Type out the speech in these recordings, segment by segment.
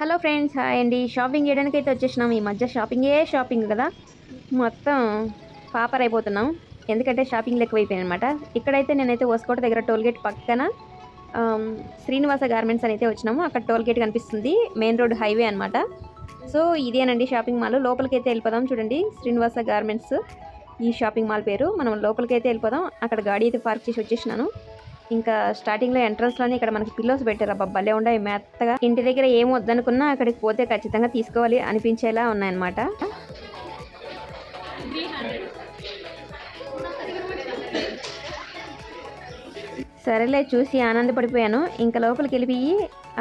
Hello friends hi అండి. Shopping చేయడానికి అయితే వచ్చేసినాం. ఈ మధ్య షాపింగే షాపింగ్ కదా. మొత్తం పాపర్ అయిపోతున్నాం ఎందుకంటే షాపింగ్ ఎక్కువైపోయాయి అనమాట ఇక్కడైతే నేనైతే ఓసుకోట దగ్గర టోల్గేట్ పక్కన శ్రీనివాస గార్మెంట్స్ అని అయితే వచ్చినాము. అక్కడ టోల్ గేట్ కనిపిస్తుంది. మెయిన్ రోడ్ హైవే అనమాట సో ఇదేనండి షాపింగ్ మాల్. లోపలికి అయితే వెళ్ళిపోదాం చూడండి. శ్రీనివాస గార్మెంట్స్ ఈ షాపింగ్ మాల్ పేరు. మనం లోపలికి అయితే వెళ్ళిపోదాం. అక్కడ గాడి అయితే పార్క్ చేసి వచ్చేసినాను. ఇంకా స్టార్టింగ్లో ఎంట్రన్స్లోనే ఇక్కడ మనకి పిల్లోస్ పెట్టారు. అబ్బా భలే ఉండే మెత్తగా. ఇంటి దగ్గర ఏం వద్దనుకున్నా అక్కడికి పోతే ఖచ్చితంగా తీసుకోవాలి అనిపించేలా ఉన్నాయన్నమాట. సరేలే చూసి ఆనందపడిపోయాను. ఇంకా లోపలికి వెళ్ళిపోయి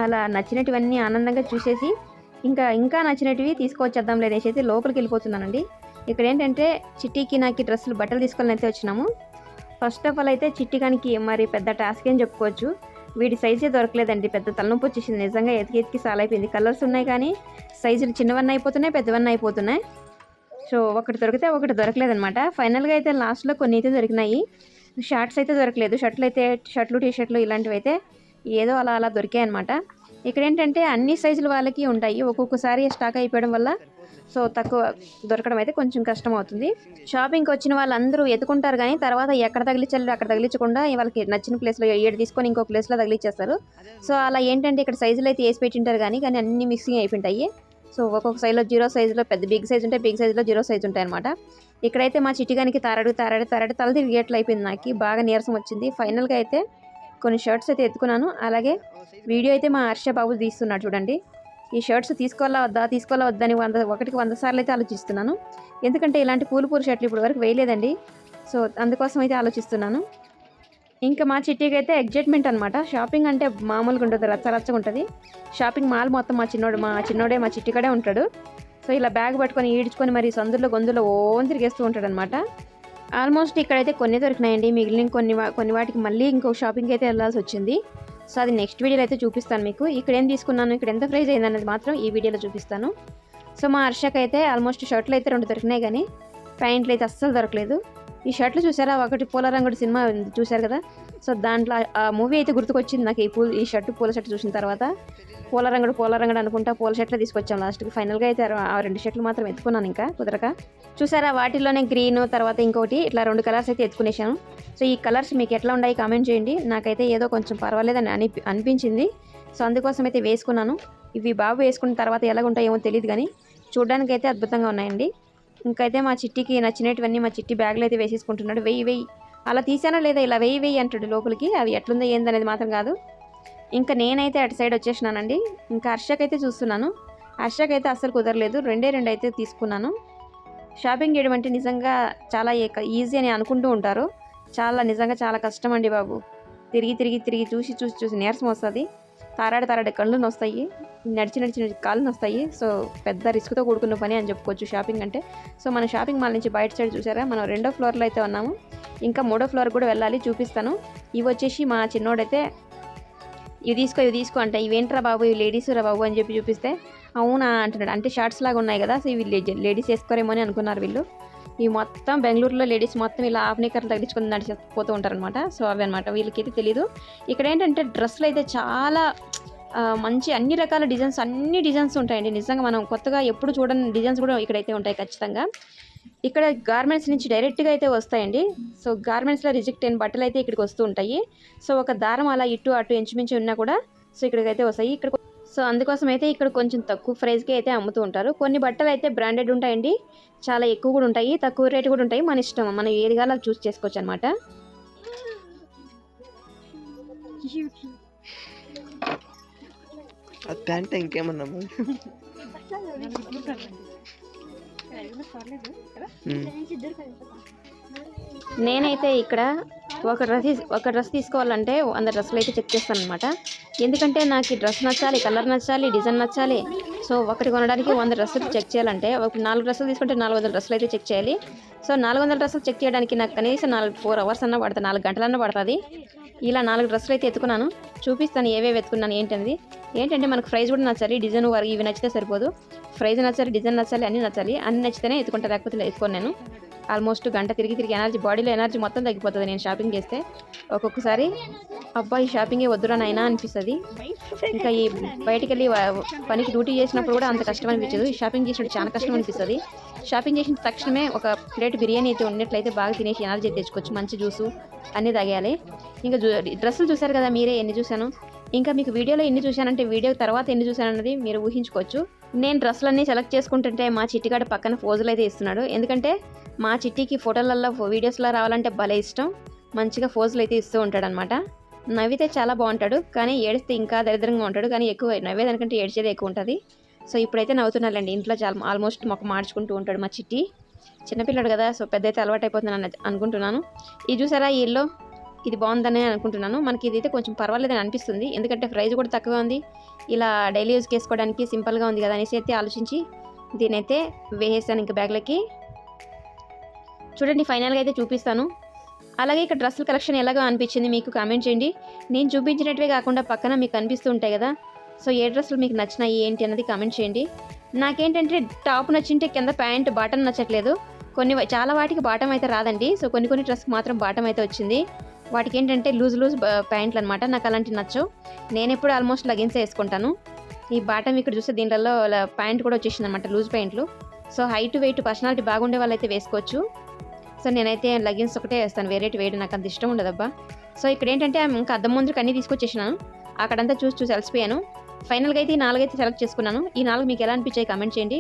అలా నచ్చినటివన్నీ ఆనందంగా చూసేసి ఇంకా ఇంకా నచ్చినటివి తీసుకొచ్చేద్దాం లేదేసి అయితే లోపలికి వెళ్ళిపోతున్నానండి. ఇక్కడ ఏంటంటే చిట్టికి నాకు డ్రెస్సులు బట్టలు తీసుకోవాలని అయితే వచ్చినాము. ఫస్ట్ ఆఫ్ ఆల్ అయితే చిట్టికానికి మరి పెద్ద టాస్క్ అని చెప్పుకోవచ్చు. వీడి సైజే దొరకలేదండి. పెద్ద తలనొప్పి వచ్చేసింది. నిజంగా ఎతికి ఎతికి సాల్ అయిపోయింది కలర్స్ ఉన్నాయి కానీ సైజులు చిన్నవన్నీ అయిపోతున్నాయి పెద్దవన్నీ అయిపోతున్నాయి. సో ఒకటి దొరికితే ఒకటి దొరకలేదనమాట ఫైనల్గా అయితే లాస్ట్లో కొన్ని అయితే దొరికినాయి. షార్ట్స్ అయితే దొరకలేదు. షర్ట్లు అయితే షర్ట్లు టీ షర్ట్లు ఇలాంటివి అయితే ఏదో అలా అలా దొరికాయి అనమాట ఇక్కడ ఏంటంటే అన్ని సైజుల వాళ్ళకి ఉంటాయి. ఒక్కొక్కసారి స్టాక్ అయిపోవడం వల్ల సో తక్కువ దొరకడం అయితే కొంచెం కష్టం అవుతుంది షాపింగ్కి వచ్చిన వాళ్ళందరూ ఎత్తుకుంటారు కానీ తర్వాత ఎక్కడ తగిలించాలి అక్కడ తగిలించకుండా వాళ్ళకి నచ్చిన ప్లేస్లో ఏడు తీసుకొని ఇంకో ప్లేస్లో తగిలిచ్చేస్తారు సో అలా ఏంటంటే ఇక్కడ సైజులు అయితే వేసి పెట్టింటారు కానీ కానీ అన్ని మిక్సింగ్ అయిపోయింటాయి. సో ఒక్కొక్క సైజులో జీరో సైజులో పెద్ద బిగ్ సైజ్ ఉంటే బిగ్ సైజులో జీరో సైజ్ ఉంటాయి అనమాట ఇక్కడైతే మా చిట్టిగానికి తారడు తారడు తారడు తల తిరిగేట్లు అయిపోయింది నాకు. బాగా నీరసం వచ్చింది. ఫైనల్గా అయితే కొన్ని షర్ట్స్ అయితే ఎత్తుకున్నాను. అలాగే వీడియో అయితే మా హర్ష బాబు తీస్తున్నాడు చూడండి. ఈ షర్ట్స్ తీసుకోవాలా వద్దా తీసుకోవాలా వద్దని వంద ఒకటికి వంద సార్లు అయితే ఆలోచిస్తున్నాను. ఎందుకంటే ఇలాంటి పూలు పూలు షర్ట్లు ఇప్పుడు వరకు వేయలేదండి. సో అందుకోసం అయితే ఆలోచిస్తున్నాను. ఇంకా మా చిట్టికి అయితే ఎగ్జైట్మెంట్ అనమాట షాపింగ్ అంటే మామూలుగా ఉంటుంది రచ్చరచ్చగా ఉంటుంది. షాపింగ్ మాల్ మొత్తం మా చిన్నోడు మా చిన్నోడే మా చిట్టికడే ఉంటాడు. సో ఇలా బ్యాగ్ పట్టుకొని ఈడ్చుకొని మరి సందులో గొంతులో ఓన్ తిరిగేస్తూ ఉంటాడు అనమాట ఆల్మోస్ట్ ఇక్కడైతే కొన్ని దొరికినాయండి. మిగిలిన కొన్ని వా- కొన్ని వాటికి మళ్ళీ ఇంకో షాపింగ్ అయితే వెళ్ళాల్సి వచ్చింది. సో అది నెక్స్ట్ వీడియోలో అయితే చూపిస్తాను మీకు. ఇక్కడ ఏం తీసుకున్నాను ఇక్కడ ఎంత ప్రైజ్ అయింది అనేది మాత్రం ఈ వీడియోలో చూపిస్తాను. సో మా హర్షకి అయితే ఆల్మోస్ట్ షర్ట్లు అయితే రెండు దొరికినాయి కానీ ప్యాంట్లు అయితే అస్సలు దొరకలేదు. ఈ షర్ట్లు చూసారా? ఒకటి పూల రంగుడి సినిమా చూశారు కదా? సో దాంట్లో ఆ మూవీ అయితే గుర్తుకొచ్చింది నాకు ఈ పూల ఈ షర్టు పూల షర్ట్ చూసిన తర్వాత. పూల రంగుడు పూల రంగుడు అనుకుంటా పూల షర్ట్లు తీసుకొచ్చాం లాస్ట్కి ఫైనల్గా అయితే ఆ రెండు షర్ట్లు మాత్రం ఎత్తుకున్నాను ఇంకా కుదరక. చూసారా వాటిల్లోనే గ్రీన్ తర్వాత ఇంకోటి ఇట్లా రెండు కలర్స్ అయితే ఎత్తుకునేసాను. సో ఈ కలర్స్ మీకు ఎట్లా ఉన్నాయి కామెంట్ చేయండి. నాకైతే ఏదో కొంచెం పర్వాలేదని అని అనిపించింది. సో అందుకోసం అయితే వేసుకున్నాను. ఇవి బాబు వేసుకున్న తర్వాత ఎలాగ ఏమో తెలియదు కానీ చూడడానికి అయితే అద్భుతంగా ఉన్నాయండి. ఇంకైతే మా చిట్టికి నచ్చినటువన్నీ మా చిట్టి బ్యాగ్లో అయితే వేసేసుకుంటున్నాడు. వెయ్యి వెయ్యి. అలా తీసానో లేదా? ఇలా వెయ్యి వెయ్యి అంటాడు లోపలికి. అవి ఎట్లుందో ఏందనేది మాత్రం కాదు. ఇంకా నేనైతే అటు సైడ్ వచ్చేసినానండి. ఇంకా హర్షకైతే చూస్తున్నాను. హర్షకైతే అస్సలు కుదరలేదు. రెండే రెండు అయితే తీసుకున్నాను. షాపింగ్ చేయడం అంటే నిజంగా చాలా ఈజీ అని అనుకుంటూ ఉంటారు. చాలా నిజంగా చాలా కష్టం అండి బాబు. తిరిగి తిరిగి తిరిగి చూసి చూసి చూసి నీరసం వస్తుంది తారాడు తారాడు కళ్ళు నొస్తాయి. నడిచి నడిచి నడిచి కాళ్ళు నొస్తాయి. సో పెద్ద రిస్క్తో కూడుకున్న పని అని చెప్పుకోవచ్చు షాపింగ్ అంటే. సో మన షాపింగ్ మాల్ నుంచి బయట సైడ్ చూసారా? మనం రెండో ఫ్లోర్లో అయితే ఉన్నాము. ఇంకా మూడో ఫ్లోర్ కూడా వెళ్ళాలి చూపిస్తాను. ఇవి వచ్చేసి మా చిన్నోడైతే ఇవి తీసుకో ఇవి తీసుకో అంటే. ఇవేంట్రా బాబు ఇవి లేడీస్ రా బాబు అని చెప్పి చూపిస్తే అవునా అంటున్నాడు. అంటే షార్ట్స్ లాగా ఉన్నాయి కదా సో ఇవి లేడీస్ వేసుకోరేమో అని అనుకున్నారు వీళ్ళు. ఇవి మొత్తం బెంగళూరులో లేడీస్ మొత్తం ఇలా హాఫ్ నిక్కర్లు తగిలించుకొని నడిచిపోతూ ఉంటారనమాట సో అవి అనమాట వీళ్ళకైతే తెలీదు. ఇక్కడ ఏంటంటే డ్రెస్సులు అయితే చాలా మంచి అన్ని రకాల డిజైన్స్ అన్ని డిజైన్స్ ఉంటాయండి. నిజంగా మనం కొత్తగా ఎప్పుడు చూడని డిజైన్స్ కూడా ఇక్కడైతే ఉంటాయి ఖచ్చితంగా. ఇక్కడ గార్మెంట్స్ నుంచి డైరెక్ట్గా అయితే వస్తాయండి. సో గార్మెంట్స్లో రిజెక్ట్ అయిన బట్టలు అయితే ఇక్కడికి వస్తూ ఉంటాయి. సో ఒక దారం అలా ఇటు అటు ఇంచుమించు ఉన్నా కూడా సో ఇక్కడికి అయితే వస్తాయి. ఇక్కడ సో అందుకోసం అయితే ఇక్కడ కొంచెం తక్కువ ప్రైస్కి అయితే అమ్ముతూ ఉంటారు. కొన్ని బట్టలు అయితే బ్రాండెడ్ ఉంటాయండి. చాలా ఎక్కువ కూడా ఉంటాయి. తక్కువ రేటు కూడా ఉంటాయి. మన ఇష్టం. మనం ఏది కావాలో అది చూస్ చేసుకోవచ్చు అనమాట అది ప్యాంట్ ఇంకేమన్నాము నేనైతే ఇక్కడ ఒక డ్రెస్ ఒక డ్రెస్ తీసుకోవాలంటే వంద డ్రెస్సులు అయితే చెక్ చేస్తాను అనమాట ఎందుకంటే నాకు ఈ డ్రెస్ నచ్చాలి కలర్ నచ్చాలి డిజైన్ నచ్చాలి. సో ఒకటి కొనడానికి వంద డ్రెస్సులు చెక్ చేయాలంటే ఒక నాలుగు డ్రెస్సులు తీసుకుంటే నాలుగు వందల డ్రెస్సులు అయితే చెక్ చేయాలి. సో నాలుగు వందల డ్రెస్సులు చెక్ చేయడానికి నాకు కనీసం నాలుగు ఫోర్ అవర్స్ అన్న పడుతుంది నాలుగు గంటలన్నా పడుతుంది. ఇలా నాలుగు డ్రెస్సులు అయితే ఎత్తుకున్నాను. చూపిస్తాను ఏవేవి ఎత్తుకున్నాను ఏంటనేది. ఏంటంటే మనకు ప్రైజ్ కూడా నచ్చాలి డిజైన్ వరకు ఇవి నచ్చితే సరిపోదు. ప్రైజ్ నచ్చాలి డిజైన్ నచ్చాలి అన్నీ నచ్చాలి అన్ని నచ్చితేనే ఎత్తుకుంటా లేకపోతే ఎత్తుకోను నేను. ఆల్మోస్ట్ గంట తిరిగి తిరిగి ఎనర్జీ బాడీలో ఎనర్జీ మొత్తం తగ్గిపోతుంది. నేను షాపింగ్ చేస్తే ఒక్కొక్కసారి అబ్బా ఈ షాపింగే వద్దురా నాయనా అనిపిస్తుంది. ఇంకా ఈ బయటికి వెళ్ళి పనికి డ్యూటీ చేసినప్పుడు కూడా అంత కష్టం అనిపించదు. ఈ షాపింగ్ చేసినప్పుడు చాలా కష్టం అనిపిస్తుంది. షాపింగ్ చేసిన తక్షణమే ఒక ప్లేట్ బిర్యానీ అయితే ఉన్నట్లయితే బాగా తినేసి ఎనర్జీ తెచ్చుకోవచ్చు. మంచి జ్యూసు అన్నీ తాగేయాలి. ఇంకా డ్రెస్సులు చూసారు కదా మీరే ఎన్ని చూశాను? ఇంకా మీకు వీడియోలో ఎన్ని చూశానంటే వీడియో తర్వాత ఎన్ని చూశానన్నది మీరు ఊహించుకోవచ్చు. నేను డ్రెస్సులన్నీ సెలెక్ట్ చేసుకుంటుంటే మా చిట్టిగాడు పక్కన ఫోజులు అయితే ఇస్తున్నాడు. ఎందుకంటే మా చిట్టికి ఫోటోలలో వీడియోస్లో రావాలంటే భలే ఇష్టం. మంచిగా ఫోజులు అయితే ఇస్తూ ఉంటాడనమాట నవ్వితే చాలా బాగుంటాడు. కానీ ఏడిస్తే ఇంకా దరిద్రంగా ఉంటాడు. కానీ ఎక్కువ నవ్వేదానికంటే ఏడ్చేది ఎక్కువ ఉంటుంది. సో ఇప్పుడైతే నవ్వుతున్నాడండి ఇంట్లో చాలా ఆల్మోస్ట్ మొక్క మార్చుకుంటూ ఉంటాడు మా చిట్టి. చిన్నపిల్లడు కదా. సో పెద్ద అయితే అలవాటు అయిపోతుందని అనుకుంటున్నాను. ఇది చూసారా ఈ ఇల్లు? ఇది బాగుందని అనుకుంటున్నాను. మనకి ఇది అయితే కొంచెం పర్వాలేదని అనిపిస్తుంది. ఎందుకంటే ప్రైస్ కూడా తక్కువ ఉంది. ఇలా డైలీ యూజ్ చేసుకోవడానికి సింపుల్గా ఉంది కదా అనేసి అయితే ఆలోచించి దీనైతే వేసేసాను ఇంకా బ్యాగ్లకి. చూడండి ఫైనల్గా అయితే చూపిస్తాను. అలాగే ఇక్కడ డ్రెస్సుల కలెక్షన్ ఎలాగో అనిపించింది మీకు కామెంట్ చేయండి. నేను చూపించినట్టువే కాకుండా పక్కన మీకు కనిపిస్తూ ఉంటాయి కదా. సో ఏ డ్రెస్సులు మీకు నచ్చినాయి ఏంటి అన్నది కామెంట్ చేయండి. నాకేంటంటే టాప్ నచ్చింటే కింద ప్యాంట్ బాటన్ నచ్చట్లేదు. కొన్ని చాలా వాటికి బాటం అయితే రాదండి. సో కొన్ని కొన్ని డ్రెస్కి మాత్రం బాటం అయితే వచ్చింది. వాటికి ఏంటంటే లూజ్ లూజ్ ప్యాంట్లు అనమాట నాకు అలాంటివి నచ్చవు. నేను ఎప్పుడు ఆల్మోస్ట్ లగిన్స్ వేసుకుంటాను. ఈ బాటం ఇక్కడ చూస్తే దీంట్లో ప్యాంట్ కూడా వచ్చేసింది అనమాట లూజ్ ప్యాంట్లు. సో హైట్ వెయిట్ పర్సనాలిటీ బాగుండే వాళ్ళైతే వేసుకోవచ్చు. సో నేనైతే లగిన్స్ ఒకటే వేస్తాను వేరేటి వేయడం నాకు అంత ఇష్టం ఉండదబ్బా. సో ఇక్కడ ఏంటంటే ఇంకా అద్దం ముందుకు అన్నీ తీసుకొచ్చేసినాను అక్కడంతా చూసి చూసి అలసిపోయాను. ఫైనల్గా అయితే ఈ నాలుగైతే సెలెక్ట్ చేసుకున్నాను. ఈ నాలుగు మీకు ఎలా అనిపించాయి కామెంట్ చేయండి.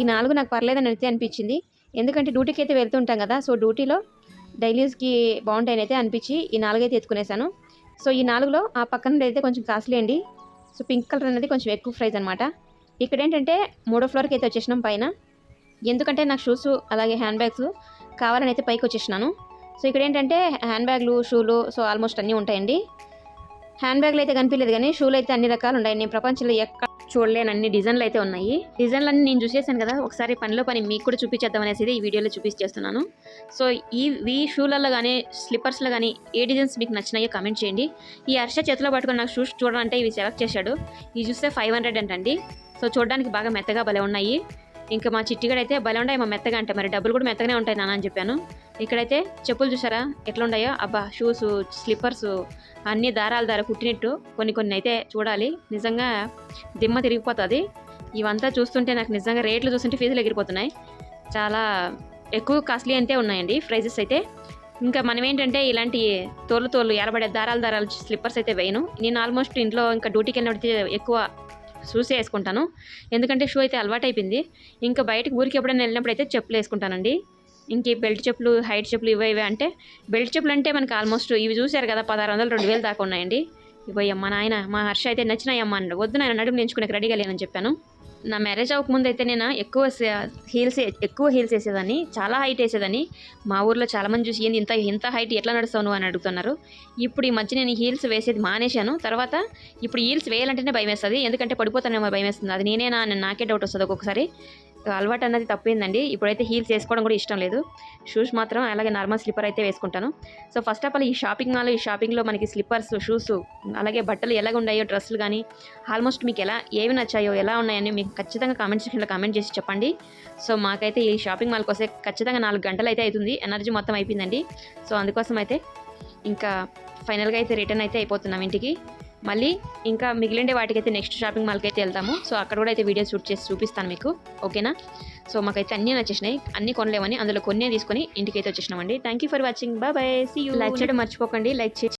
ఈ నాలుగు నాకు పర్లేదని అయితే అనిపించింది. ఎందుకంటే డ్యూటీకి అయితే వెళ్తుంటాం కదా సో డ్యూటీలో డైలీస్కి బాగుంటాయని అయితే అనిపించి ఈ నాలుగైతే ఎత్తుకునేసాను. సో ఈ నాలుగులో ఆ పక్కన అయితే కొంచెం కాస్ట్లీ అండి. సో పింక్ కలర్ అనేది కొంచెం ఎక్కువ ప్రైస్ అనమాట ఇక్కడ ఏంటంటే మూడో ఫ్లోర్కి అయితే వచ్చేసినాం పైన. ఎందుకంటే నాకు షూస్ అలాగే హ్యాండ్ బ్యాగ్స్ కావాలని అయితే పైకి వచ్చేసినాను. సో ఇక్కడ ఏంటంటే హ్యాండ్ బ్యాగ్లు షూలు సో ఆల్మోస్ట్ అన్నీ ఉంటాయండి. హ్యాండ్ బ్యాగ్లు అయితే కనిపించలేదు కానీ షూలు అయితే అన్ని రకాలు ఉన్నాయి నేను ప్రపంచంలో ఎక్కడ చూడలేని అన్ని డిజైన్లు అయితే ఉన్నాయి. డిజైన్లు అన్ని నేను చూసేసాను కదా ఒకసారి పనిలో పని మీకు కూడా చూపించేద్దాం అనేసి ఈ వీడియోలో చూపించేస్తున్నాను సో ఈ ఈ షూలలో కానీ స్లిప్పర్స్లో కానీ ఏ డిజైన్స్ మీకు నచ్చినాయో కామెంట్ చేయండి. ఈ హర్ష చేతిలో పట్టుకుని నాకు షూస్ చూడాలంటే ఇవి సెలెక్ట్ చేశాడు. ఇవి చూస్తే ఫైవ్ హండ్రెడ్ అంటండి. సో చూడడానికి బాగా మెత్తగా భలే ఉన్నాయి. ఇంకా మా చిట్టిగడ అయితే భలే ఉన్నాయి మా మెత్తగా అంటే. మరి డబ్బులు కూడా మెత్తగానే ఉంటాయి నాన్న అని చెప్పాను. ఇక్కడైతే చెప్పులు చూసారా? ఎట్లా ఉన్నాయో అబ్బా షూస్ స్లిప్పర్స్ అన్ని దారాల దార కుట్టినట్టు కొన్ని కొన్ని అయితే చూడాలి. నిజంగా దిమ్మ తిరిగిపోతుంది. ఇవంతా చూస్తుంటే నాకు నిజంగా రేట్లు చూస్తుంటే ఫీజులు ఎగిరిపోతున్నాయి. చాలా ఎక్కువ కాస్ట్లీ అంతే ఉన్నాయండి ప్రైజెస్ అయితే. ఇంకా మనం ఏంటంటే ఇలాంటి తోలు తోలు ఎరబడే దారాల దారాలు స్లిప్పర్స్ అయితే వేయను. నేను ఆల్మోస్ట్ ఇంట్లో ఇంకా డ్యూటీకి వెళ్ళినప్పుడు ఎక్కువ షూస్ వేసుకుంటాను. ఎందుకంటే షూ అయితే అలవాటు అయిపోయింది ఇంకా బయటకు ఊరికి ఎప్పుడైనా వెళ్ళినప్పుడు అయితే చెప్పులు వేసుకుంటానండి. ఇంక ఈ బెల్ట్ చెప్పులు హైట్ చెప్పులు ఇవి ఇవి అంటే బెల్ట్ చెప్పులు అంటే మనకి ఆల్మోస్ట్ ఇవి చూశారు కదా పదహారు వందలు రెండు వేలు దాకా ఉన్నాయండి. ఇవి నాయన మా హర్ష అయితే నచ్చినాయమ్మ అన్నాడు. వద్దు నాయన నడుము నేర్చుకునే రెడీగా లేనని చెప్పాను. నా మ్యారేజ్ అవ్వకముందు అయితే నేను ఎక్కువ హీల్స్ ఎక్కువ హీల్స్ వేసేదాన్ని చాలా హైట్ వేసేదాన్ని. మా ఊర్లో చాలామంది చూసి ఏంది ఇంత ఇంత హైట్ ఎట్లా నడుస్తావు నువ్వు? అని అడుగుతున్నారు. ఇప్పుడు ఈ మధ్య నేను హీల్స్ వేసేది మానేశాను. తర్వాత ఇప్పుడు హీల్స్ వేయాలంటేనే భయం వేస్తుంది ఎందుకంటే పడిపోతానేమో భయం వేస్తుంది అది నేనేనా నాకే డౌట్ వస్తుంది ఒక్కొక్కసారి. అలవాటు అన్నది తప్పిందండి. ఇప్పుడైతే హీల్స్ వేసుకోవడం కూడా ఇష్టం లేదు. షూస్ మాత్రం అలాగే నార్మల్ స్లిప్పర్ అయితే వేసుకుంటాను. సో ఫస్ట్ ఆఫ్ ఆల్ ఈ షాపింగ్ మాల్ ఈ షాపింగ్లో మనకి స్లిప్పర్స్ షూస్ అలాగే బట్టలు ఎలాగ ఉన్నాయో డ్రెస్సులు కానీ ఆల్మోస్ట్ మీకు ఎలా ఏవి నచ్చాయో ఎలా ఉన్నాయని మీకు ఖచ్చితంగా కామెంట్ సెక్షన్లో కామెంట్ చేసి చెప్పండి. సో మాకైతే ఈ షాపింగ్ మాల్కి వస్తే ఖచ్చితంగా నాలుగు గంటలు అయితే అవుతుంది. ఎనర్జీ మొత్తం అయిపోయిందండి. సో అందుకోసం అయితే ఇంకా ఫైనల్గా అయితే రిటర్న్ అయితే అయిపోతున్నాం ఇంటికి. మళ్ళీ ఇంకా మిగిలిండే వాటికైతే నెక్స్ట్ షాపింగ్ మాల్కి అయితే వెళ్తాము. సో అక్కడ కూడా అయితే వీడియో షూట్ చేసి చూపిస్తాను మీకు. ఓకేనా సో మాకైతే అన్నీ నచ్చేసినాయి. అన్ని కొనలేమని అందులో కొన్ని తీసుకొని ఇంటికి అయితే వచ్చేసినామండి. Thank you for watching bye see you like చేయడం మర్చిపోకండి. లైక్ చేసి